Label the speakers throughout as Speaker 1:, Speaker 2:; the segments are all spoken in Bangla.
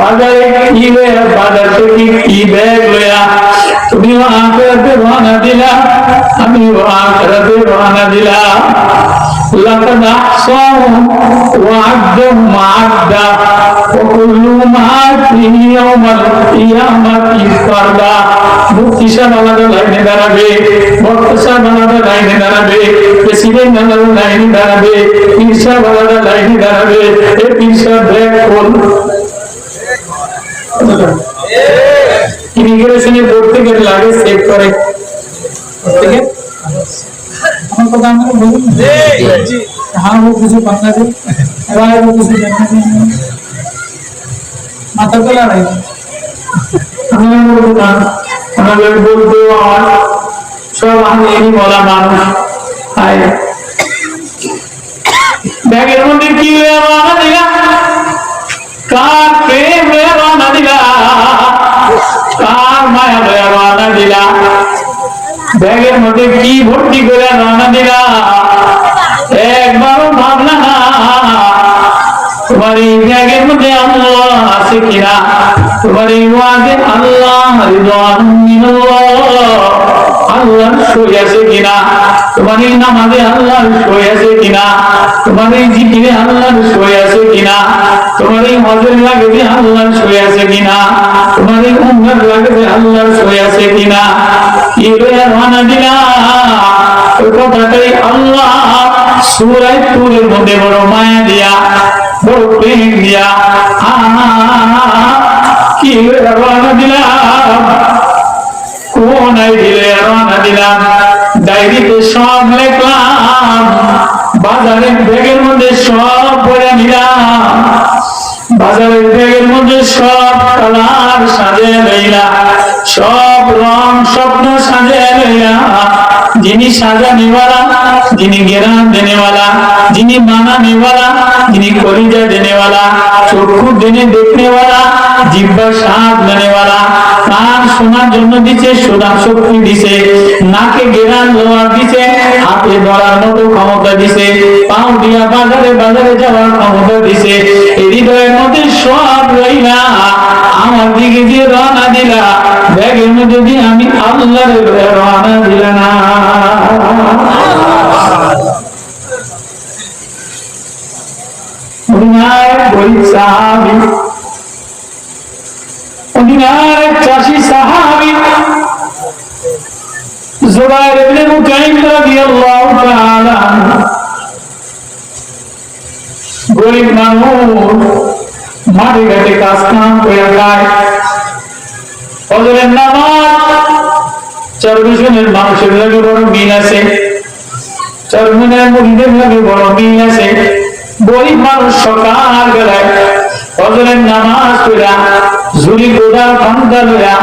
Speaker 1: বাজারে কি লয়া বাজার থেকে কি ব্যাগ লয়া তুমি আখেরাতে রওনা দিলা আমি আখেরাতে রওনা দিলা لقد أحصاهم وعدهم عدا وكلهم آتيه يوم القيامة فردا মুফতি সাহেব আলাদা লাইনে দাঁড়াবে বক্তা সাহেব আলাদা লাইনে দাঁড়াবে প্রেসিডেন্ট আলাদা লাইনে দাঁড়াবে পীর সাহেব আলাদা লাইনে দাঁড়াবে এ পীর সাহেব ব্যাগ খোল ইমিগ্রেশনে বোর্ড থেকে লাগেজ চেক করে। সব আমি এমনি বলা মানুষ। আয় কি কার প্রেম হয়ে রওনা দিলা? কার মায়া হয়ে রওনা দিলা? ব্যাগের মধ্যে কি ভর্তি করে রওনা দিলা? একবারও ভাবলা না। তোমার এই ব্যাগের মধ্যে আল্লাহ আছে কিনা? তোমার এই আল্লাহ রিদওয়ান আল্লাহর সই আছে কিনা? তোমার এই নামাজে আল্লাহর সই আছে কিনা? তোমার এই জিকিরে আল্লাহর সই আছে কিনা? তোমার এই হজের লাগে আল্লাহর সই আছে কিনা? তোমার এই উম্মার লাগে আল্লাহর সই আছে কিনা লইয়া রওনা দিলা? ওই কথাটাই আল্লাহ সূরায় তুরের মধ্যে বড় মায়া দিয়া বড় প্রেম দিয়া আহা, কি লইয়া রওনা দিলাম কোন দিলে রওনা দিলাম ডায়েরিতে সব লেখলাম বাজারের ব্যাগের মধ্যে সব পড়ে নিলাম বাজারের ব্যাগের মধ্যে সব কালার সাজে লইলা সব রং স্বপ্ন সাজিয়ে লইলা যিনি সাজানেওয়ালা যিনি গেরান দেনেওয়ালা, যিনি মানানেওয়ালা যিনি কলিজা দেনেওয়ালা, চক্ষু দেনে দেখনেওয়ালা, জিব্বা স্বাদ নেনেওয়ালা কান শোনার জন্য দিছে শোনা শক্তি দিছে, নাকে গেরান লোয়ার দিছে, হাতে ধরার মতো ক্ষমতা দিছে, পাও দিয়া বাজারে বাজারে যাওয়ার ক্ষমতা দিছে হৃদয়ের মধ্যে সব রইলা। আমার দিকে দিয়ে রওনা দিলা ব্যাগের মধ্যে দিয়ে আমি আল্লাহর রওনা দিলা না। চাষি সাহাবি, জুবাইর ইবনে মুতাইম রাদিয়াল্লাহু গরিব মানুষ মাঠে ঘাটে কাজ কাম করে খায়। ফজরের নামাজ চরবিশনের মানুষের লাগে বড় মিল আছে। চরমিনের মুড়িদের লাগে বড় মিল আছে। গরিব মানুষ সকাল বেলায় ফজরের নামাজ পড়া ঝুলি গোদা খান্দা লইয়া,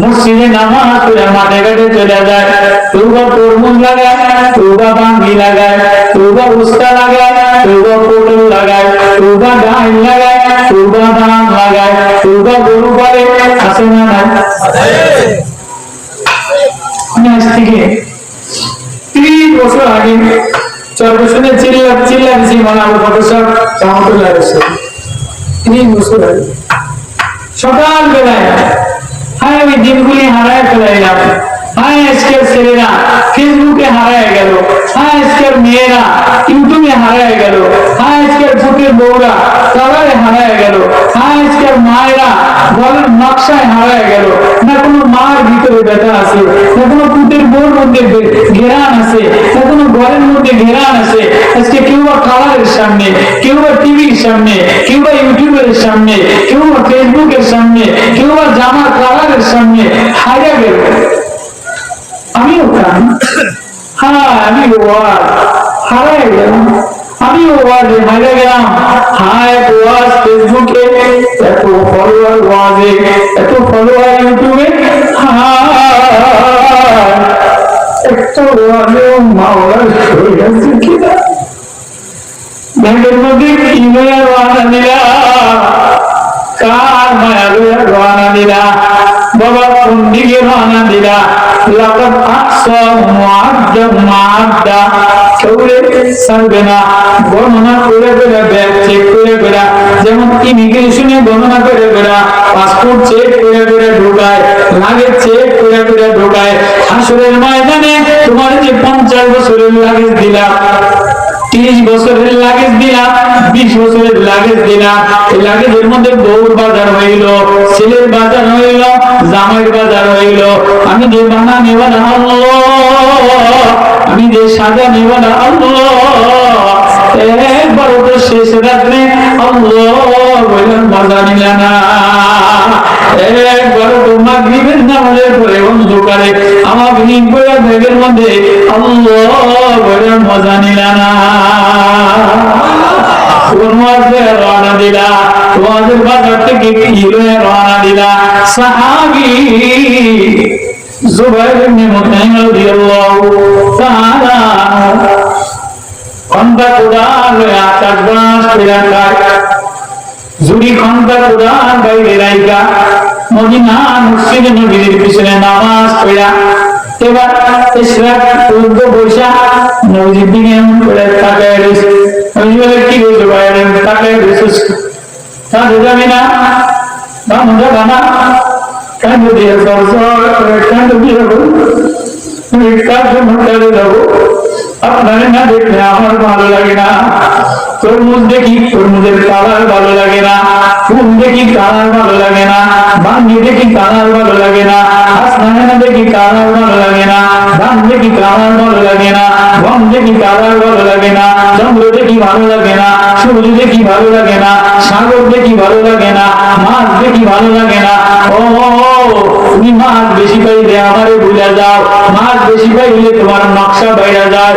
Speaker 1: মসজিদে নামাজ পড়া মাঠে ঘাটে চলে যায়। তুবা তরমুজ লাগায় তুবা বাঙ্গি লাগায় তুবা উস্তা লাগায় তুবা পটল লাগায় তুবা ডাল লাগায় তুবা গরু বলে, আছে না আজ থেকে তিরিশ বছর আগে চরবেশনে চিল্লা চিল্লা দিছি মানে প্রফেসর রহমতুল্লাহ রসুল তিরিশ বছর আগে। সকাল বেলায় হায়, আমি দিনগুলি হারায় ফেলাইলাম। হায় আজকের ছেলেরা ফেসবুকে হারায় গেল হায় আজকের মেয়েরা ইউটিউবে হারায় গেল হায় আজকের ফুটের বউরা কালারে হারায় গেল হায় আজকের মায়েরা বলেন নকশায় হারায় গেল না কোনো মার ভিতরে ব্যথা আছে না কোনো পুটের বউর মধ্যে বে- ঘেরান আছে না কোনো ঘরের মধ্যে ঘেরান আছে আজকে কেউ বা কালারের সামনে কেউ বা টিভির সামনে কেউ বা ইউটিউবের সামনে কেউ বা ফেসবুকের সামনে কেউ বা জামার কালারের সামনে হারিয়ে গেল আমিও কান হ্যাঁ আমি ওয়াজ হারাই গেলাম আমি ওয়াজে হারে গেলাম। হায় ওয়াজ ফেসবুকে এত ফলোয়ার ওয়াজে এত ফলোয়ার ইউটিউবে। একটা ওয়াজেও মাওলার সই আছে কিনা ব্যাংকের মধ্যে কি লইয়া রওনা দিলা কার মায়া রওনা দিলা বাবা কোন দিকে রওনা দিলা লাকাদ আকসাহুম ওয়া'আদ আড্ডা মাড্ডা কেউরে ছাড়বে না গণনা করে বেড়া ব্যাগ চেক করে বেড়া যেমন ইমিগ্রেশনে গণনা করে বেড়া পাসপোর্ট চেক করে করে ঢোকায় লাগেজ চেক করে করে ঢোকায় আসরের ময়দানে তোমার যে পঞ্চাশ বছরের লাগেজ দিলা তিরিশ বছরের লাগেজ বিশ বছরের লাগেজ দিলাম এই লাগেজের মধ্যে বউর বাজার হইল, ছেলের বাজার হইল বাজার হইল। আমি যে বানা নেওয়ালা আল্লাহ, আমি যে সাজা নেওয়ালা আল্লাহ একবার তো শেষ রাত্রে আল্লাহ বললাম মজা নিল না। একবার তো মাগরিবের নামাজের পরে অন্ধকারে আমার ভিন করে ব্যাগের মধ্যে আল্লাহ বললাম মজা নিল না রওনা দিলা তোমাদের বাজার থেকে কিলো রওনা দিলা সাহাবি জুবাইর ইবনে মুতাইম রাদিয়াল্লাহু তাআলা খন্দা আকাশ বাস জুড়ি খন্দা কুদান বাইরে রাইকা মদিনা মসজিদ নবীর পিছনে নামাজ পড়া এবার ইসরাক পূর্ব বৈশা মসজিদ দিকে এমন করে তাকায় রয়েছে আমি বলে কি হয়েছে বাইরে তাকায় রয়েছে তাহলে যাবি না দাম যাবা না কেন দিয়ে সরসর করে কেন দিয়ে তুমি কার জন্য করে যাব আপনারে না দেখলে আমার ভালো লাগে না তরমুজ দেখি তরমুজের কালার ভালো লাগে না ফুল দেখি কালার ভালো লাগে না বাঙ্গি দেখি কালার ভালো লাগে না আসমানে দেখি কালার ভালো লাগে না ধান দেখি কালার ভালো লাগে না গম দেখি কালার ভালো লাগে না চন্দ্র দেখি ভালো লাগে না সূর্য দেখি ভালো লাগে না সাগর দেখি ভালো লাগে না মাছ দেখি ভালো লাগে না ও তুমি মাছ বেশি পাইলে আমারে ভুলে যাও মাছ বেশি পাইলে তোমার নকশা বাইরে যায়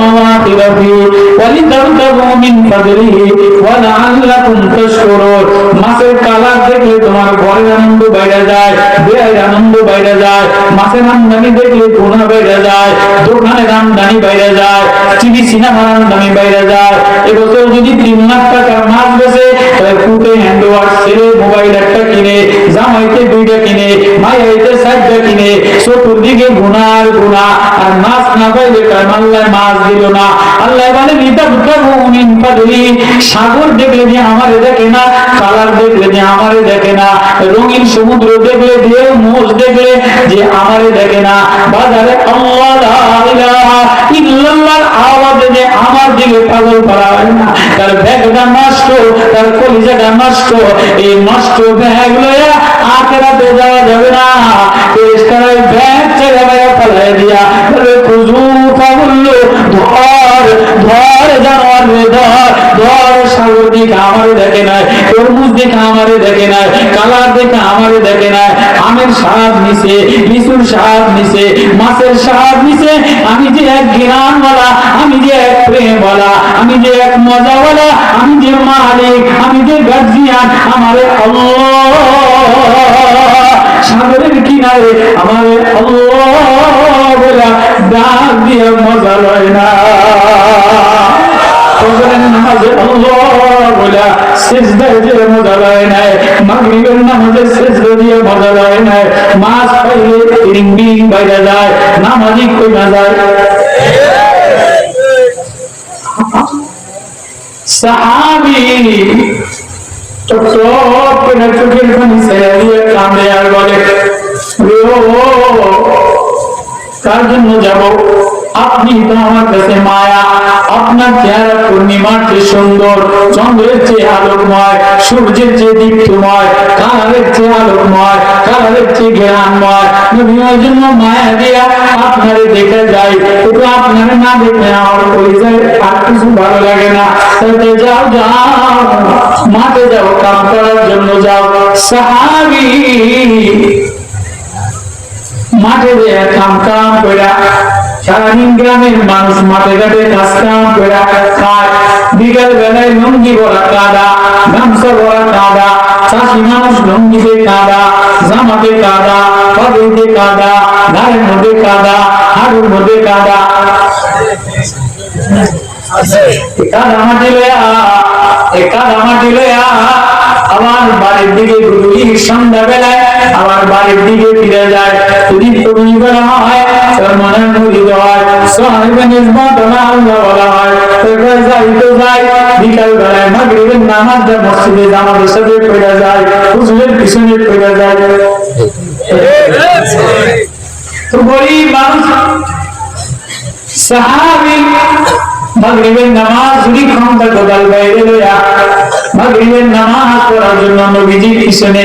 Speaker 1: মাওয়াখিরা ফি ওয়া লিতাবতাগু মিন ফাদলিহি ওয়া লাআল্লাকুম তাশকুরুন মাছের কালার দেখলে তোমার ঘরের আনন্দ বাইরে যায় বেয়ের আনন্দ বাইরে যায় মাছের আমদানি দেখলে গুণা বাইরে যায়, দোকানের আমদানি বাইরে যায়, টিভি, সিনেমার আমদানি বাইরে যায়। এবছর যদি তিন লাখ টাকার মাছ বেছে তাহলে কুটে হ্যান্ড ছেলে মোবাইল একটা কিনে জামাইতে দুইটা কিনে মাইয়াইতে চারটা কিনে চতুর্দিকে গুণা গুনার গুনা আর মাছ না পাইলে তার আল্লাহ মাছ দিল না। আল্লাহ বলে মিন ফাদলি। সাগর দেখলে যে আমারে দেখে না, কালার দেখলে যে আমারে দেখে না, রঙিন সমুদ্র দেখলে যে মোষ দেখলে যে আমারে দেখে না। বাজারে আল্লাহ লা আমার দিকে পাগল করা হয় না। তার ব্যাগটা নষ্ট, তার কলিজাটা নষ্ট, এই নষ্ট ব্যাগ লয়া আখেরাতে যাওয়া যাবে না। ফেরেশতারা ব্যাগ ছেড়ে বাইরে ফেলাই দিয়া। বলে খুজু ফাগুল্লু ধর দেখে তরমুজ দিকে আমারে দেখে নাই, কালার দেখে দেখে নাই আমি যে এক জ্ঞানওয়ালা আমি যে এক প্রেমওয়ালা, আমি যে এক মজাওয়ালা, আমি যে মালিক, আমি যে গার্জিয়ান, আমারে আল্লাহ সাগরের কিনারে আমারে আল্লাহ বলে মজা লয় না। ফজরের নামাজে আল্লাহ বলে সিজদায় দিয়ে মজা লয় নাই মাগরিবের নামাজে সিজদা দিয়ে মজা লয় নাই মাছ পাইলে রিং বিং বাইরে যায় নামাজি কই না যায় সাহাবি চোখ করে চোখের পানি ছেড়ে দিয়ে কাঁদে আর বলে ও কার জন্য যাব আপনি তো কাছে মায়া। আপনার চেহারা পূর্ণিমার চেয়ে সুন্দর, চন্দ্রের চেয়ে আলোকময়, সূর্যের চেয়ে দীপ্তময়, কালারের চেয়ে আলোকময়, কালারের চেয়ে জ্ঞানময়। জন্য মায়া দিয়া আপনারে দেখে যাই। কিন্তু আপনারে না দেখলে আমার পরিচয় আর কিছু ভালো লাগে না। তাহলে যাও যাও, মাঠে যাও, কাম করার জন্য যাও। সাহাবি, মাঠে যে কাম কাম কইরা সারাদিন গ্রামের মানুষ মাঠে ঘাটে কাজ কাম কইরা খায়। বিকাল বেলায় লুঙ্গি ভরা কাদা, গামছা ভরা কাদা, চাষ লঙ্গিতে কাদা, জামাতে কাদা পাগড়িতে কাদা, গায়ের মধ্যে কাদা, হাড়ুর মধ্যে কাদা। কাদা মাটি লয়া কাদা মাটি লয়া আমার বাড়ির দিকে ঘুরি সন্ধ্যা বেলায় আমার বাড়ির দিকে ফিরে যায়। যদি তুমি বলা হয় তোর মনে মুড়িত হয় সোহাইবে নির্মত না আল্লাহ বলা হয় তোর যাই তো যাই বিকাল বেলায় মাগরিবের নামাজ দেয় মসজিদে জামাতের সাথে পড়ে যায় হুজুরের পিছনে পড়ে যায় তো গরিব মানুষ সাহাবি মাগরিবের নামাজ যদি ক্ষমতা কোদাল বাইরে লইয়া মাগরিবের নামাজ পড়ার জন্য নবীজির পিছনে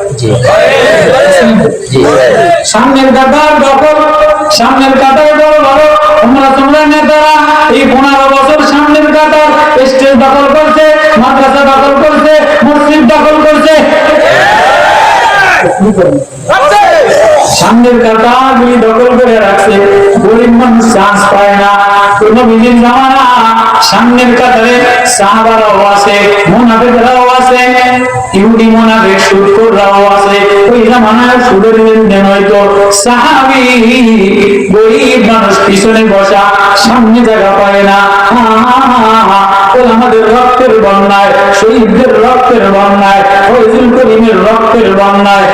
Speaker 1: সামনের কাতার দখল, সামনের তোমরা তোমরা নেতারা, এই পনেরো বছর সামনের স্টেজ দখল করছে, মাদ্রাসা দখল করছে, মসজিদ দখল করছে। সামনের কাতারগুলি দখল করে রাখছে। গরিব মানুষ চান্স পায় না। কোন বিদিন জামানা সামনের কাতারে সাহাবারাও আছে মুনাফিকরাও আছে ইহুদি মুনাফিক সুদখোররাও আছে ওই জামানায় সুদের লেনদেন হয়তো সাহাবি গরিব মানুষ পিছনে বসা, সামনে জায়গা পায় না। আমাদের রক্তের বন্যায়, শহীদদের রক্তের বন্যায় ফৈজুল করিমের রক্তের বন্যায়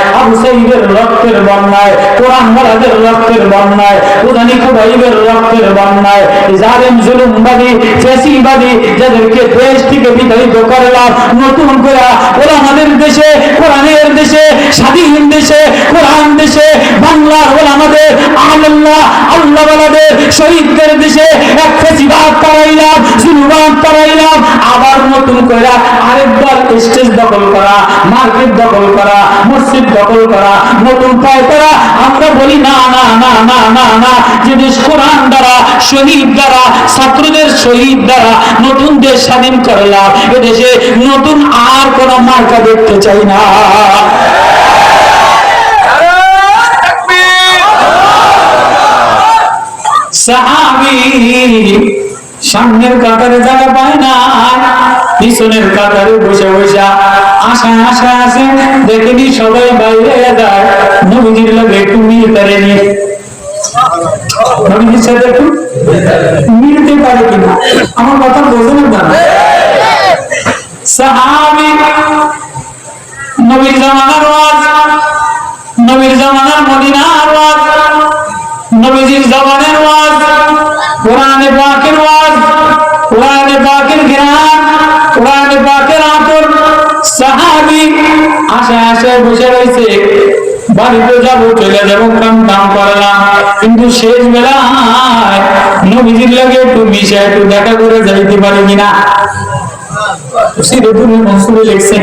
Speaker 1: সাইদের রক্তের বন্যায়, কোরআন ওয়ালাদের রক্তের বন্যায়, উদানি খুবাইবের রক্তের বন্যায়, জালেম জুলুমবাদী, ফেসিবাদী যাদেরকে দেশ থেকে বিতাড়িত করলাম, নতুন করে ওরা আমাদের দেশে, কোরআনের দেশে, স্বাধীন দেশে, কোরআন দেশে, বাংলার ওরা আমাদের আল্লাহ আল্লাহ ওয়ালাদের শহীদদের দেশে এক ফেসিবাদ তারাইলাম জুলুমাত তারাইলাম আবার নতুন করে স্টেজ দখল করা, মার্কেট দখল করা, মসজিদ দখল করা, নতুন পায় করা আমরা বলি না না না না না না। যে দেশ কোরআন দ্বারা, শহীদ দ্বারা, ছাত্রদের শহীদ দ্বারা নতুন দেশ স্বাধীন করলাম, এদেশে নতুন আর কোন মার্কা দেখতে চাই না। সামনের কাতারে জায়গা পায় না পিছনের কাতারে বসে বসে আশা আশা আছে দেখেনি সবাই বাইরে যায়। নবীজির লোক একটু মিল করে নিয়ে নবীজির সাথে একটু মিলতে পারে কিনা? আমার কথা বোঝেন না। সাহাবি, নবীর জামানার ওয়াজ, নবীর জামানার মদিনার ওয়াজ, নবীজির জবানের ওয়াজ, কোরআনে পাকের আশায় বসে রয়েছে। বাড়িতে যাব, চলে যাব, কাম কাম করলাম কিন্তু শেষ বেলায় নবীজির লাগে একটু বিষয়, একটু দেখা করে যাইতে পারে কিনা? সিরে তুমি মনসুরে লিখছে